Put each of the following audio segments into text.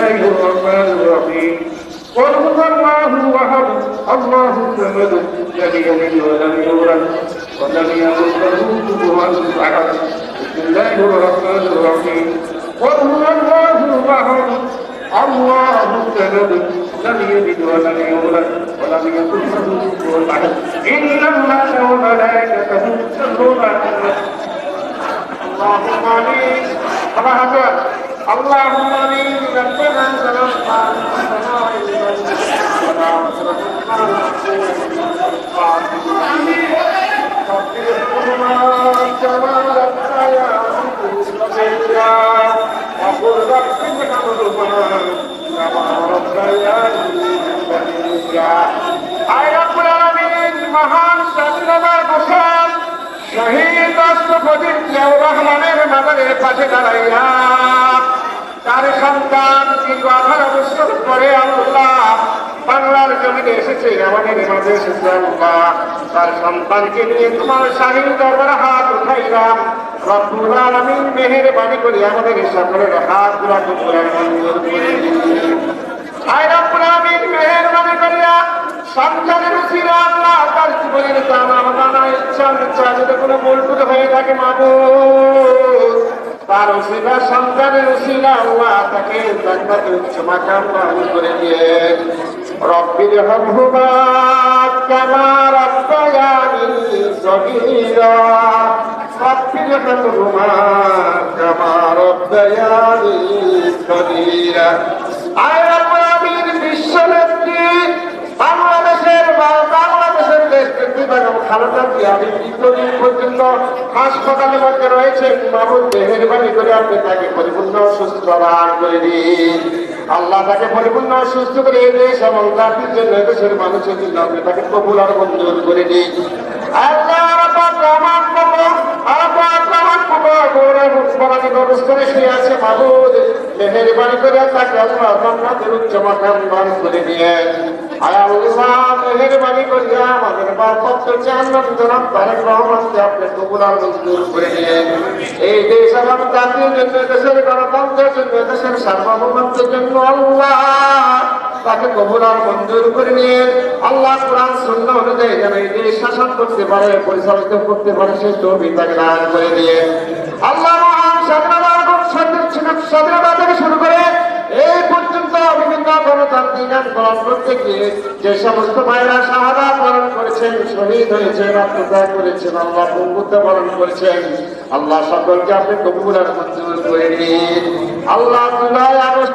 الله الرحمن الرحيم قل هو الله احد الله الصمد لم يلد ولم يولد ولم يكن له كفوا احد بسم الله الرحمن الرحيم قل هو الله احد الله الصمد لم يلد ولم يولد ولم يكن له كفوا احد ان الله وملائكته يصلون على النبي اللهم امين الله اكبر اللهم امين ربنا سلام وقل رب ارحمهما كما ربياني صغيرا আয় রব্বুল আলামিন মহান স্বাধীনতার ঘোষণ শহীদ রাষ্ট্রপতি জিয়াউর রহমানের মাদারের পাশে দাঁড়াইয়া তার সন্তান দীর্ঘ আঠারো বছর পরে আল্লাহ বাংলার জমিনে এসেছে আমাদের মাঝে এসেছে আল্লাহ। তার সন্তানকে নিয়ে তোমার শাহীর দরবার হাত উঠাইলাম। মেহেরবানি করে আমাদের সকলের হাতগুলা সন্তানের উচিরা তার ইচ্ছা যদি কোনো হয়ে থাকে মাবুদ তার অসিলা সন্তানের অসিলা আল্লাহ তাকে জান্নাতের উচ্চ মাকাম দান করে দিয়ে। রব্বির হামহুমা কামা রাব্বায়ানি সগীরা। রব্বির হামহুমা কামা রাব্বায়ানি আয় খালেদা জিয়া দীর্ঘদিন পর্যন্ত হাসপাতালের মধ্যে রয়েছেন মাহমুদ মেহরবানি করে আপনি তাকে পরিপূর্ণ সুস্থ দান করে দিন। আল্লাহ তাকে পরিপূর্ণ সুস্থ করে দেশ এবং জাতির জন্য দেশের মানুষের জন্য আপনি তাকে আর মঞ্জুর করে দিন। আল্লাহ কবো আল্লাহ রহমান কবো গোরে মুসলমানি গরুস্তরে শুয়ে আছে মাহমুদ মেহরবানি করে তাকে আল্লাহ করে দিয়ে করিয়া আমাদের বাপত্র জান্নাত জনাব আপনি কবুল মঞ্জুর করে দিয়ে এই দেশ জাতির জন্য, দেশের গণতন্ত্রের জন্য, দেশের সার্বভৌমত্বের জন্য আল্লাহ তাকে কবুল আর মঞ্জুর করে নিয়ে আল্লাহ কোরআন শূন্য অনুযায়ী যেন এই দেশ শাসন করতে পারে, পরিচালিত করতে পারে সেই তৌফিক তাকে দান করে দিয়ে আল্লাহ স্বাধীনতা থেকে শুরু করে এই পর্যন্ত বিভিন্ন গণতান্ত্রিক আন্দোলন করতে গিয়ে যে সমস্ত ভাইরা শাহাদা পালন করেছেন, শহীদ হয়েছেন, আত্মত্যাগ করেছেন, আল্লাহ বন্ধুত্ব পালন করেছেন, আল্লাহ সকলকে আপনি কবুলার মঞ্জুর করে নিন। আল্লাহ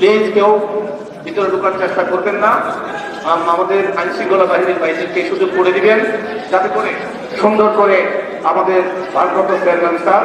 প্লিজ কেউ ভিতরে ঢোকার চেষ্টা করবেন না। আমাদের আইন শৃঙ্খলা বাহিনীর বাইরেকে সুযোগ করে দিবেন। যাতে করে সুন্দর করে আমাদের ভারপ্রাপ্ত চেয়ারম্যান স্যার